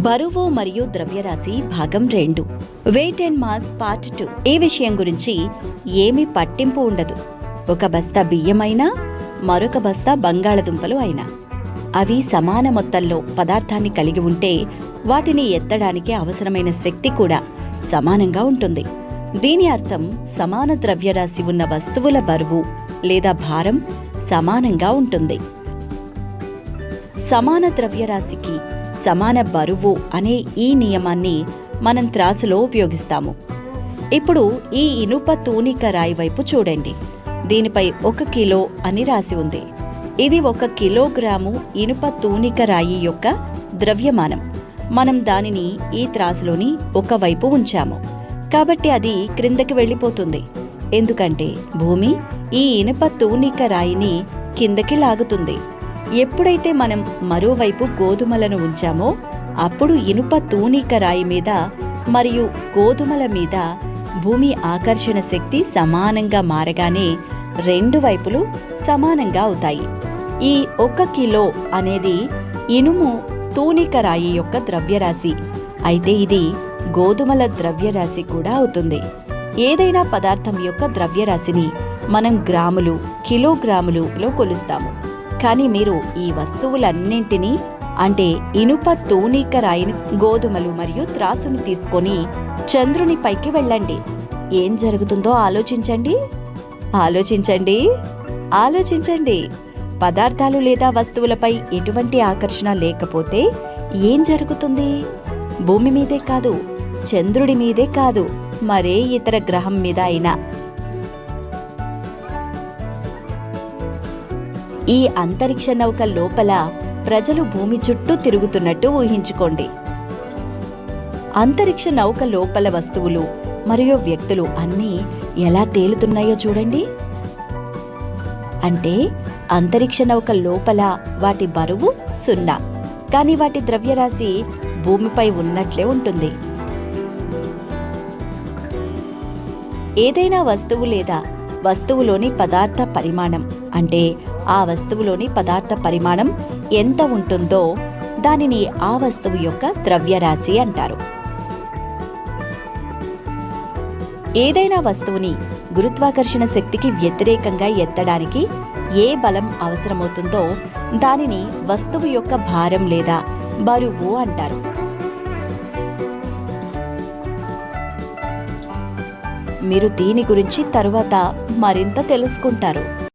బరువు మరియు ద్రవ్యరాశి భాగం రెండు. Weight and mass part two. ఈ విషయం గురించి ఏమీ పట్టింపు ఉండదు. ఒక బస్తా బియ్యమైనా మరొక బస్తా బంగాళదుంపలు అయినా. అవి సమాన మొత్తంలో పదార్థాన్ని కలిగి ఉంటే వాటిని ఎత్తడానికి అవసరమైన శక్తి కూడా సమానంగా ఉంటుంది. దీని అర్థం సమాన ద్రవ్యరాశి ఉన్న వస్తువుల బరువు లేదా భారం సమానంగా ఉంటుంది. సమాన ద్రవ్యరాశికి సమాన బరువు అనే ఈ నియమాన్ని మనం త్రాసులో ఉపయోగిస్తాము. ఇప్పుడు ఈ ఇనుప తూనిక రాయి వైపు చూడండి. దీనిపై ఒక కిలో అని రాసి ఉంది. ఇది ఒక కిలోగ్రాము ఇనుప తూనిక రాయి యొక్క ద్రవ్యమానం. మనం దానిని ఈ త్రాసులోని ఒక వైపు ఉంచాము. కాబట్టి అది క్రిందకి వెళ్ళిపోతుంది. ఎందుకంటే భూమి ఈ ఇనుప తూనిక రాయిని కిందకి లాగుతుంది. ఎప్పుడైతే మనం మరోవైపు గోధుమలను ఉంచామో అప్పుడు ఇనుప తూనిక రాయి మీద మరియు గోధుమల మీద భూమి ఆకర్షణ శక్తి సమానంగా మారగానే రెండు వైపులు సమానంగా అవుతాయి. ఈ ఒక కిలో అనేది ఇనుము తూనిక రాయి యొక్క ద్రవ్యరాశి. అయితే ఇది గోధుమల ద్రవ్యరాశి కూడా అవుతుంది. ఏదైనా పదార్థం యొక్క ద్రవ్యరాశిని మనం గ్రాములు కిలోగ్రాములులో కొలుస్తాము. కానీ మీరు ఈ వస్తువులన్నింటినీ అంటే ఇనుప తూనీకరాయిని గోధుమలు మరియు త్రాసుని తీసుకొని చంద్రుని పైకి వెళ్ళండి. ఏం జరుగుతుందో ఆలోచించండి. ఆలోచించండి. ఆలోచించండి. పదార్థాలు లేదా వస్తువులపై ఎటువంటి ఆకర్షణ లేకపోతే ఏం జరుగుతుంది? భూమి మీదే కాదు చంద్రుడి మీదే కాదు మరే ఇతర గ్రహం మీద అయినా. ఈ అంతరిక్ష నౌక లోపల ప్రజలు భూమి చుట్టూ తిరుగుతున్నట్టు ఊహించుకోండి. అంతరిక్ష నౌక లోపల వస్తువులు మరియు వ్యక్తులు అన్నీ ఎలా తేలుతున్నాయో చూడండి. అంటే అంతరిక్ష నౌక లోపల వాటి బరువు సున్నా కానీ వాటి ద్రవ్యరాశి భూమిపై ఉన్నట్లే ఉంటుంది. ఏదైనా వస్తువు లేదా వస్తువులోని పదార్థ పరిమాణం. అంటే ఆ వస్తువులోని పదార్థ పరిమాణం ఎంత ఉంటుందో దానిని ఆ వస్తువు యొక్క ద్రవ్యరాశి అంటారు. ఏదైనా వస్తువుని గురుత్వాకర్షణ శక్తికి వ్యతిరేకంగా ఎత్తడానికి ఏ బలం అవసరమవుతుందో దానిని వస్తువు యొక్క భారం లేదా బరువు అంటారు. మీరు దీని గురించి తరువాత మరింత తెలుసుకుంటారు.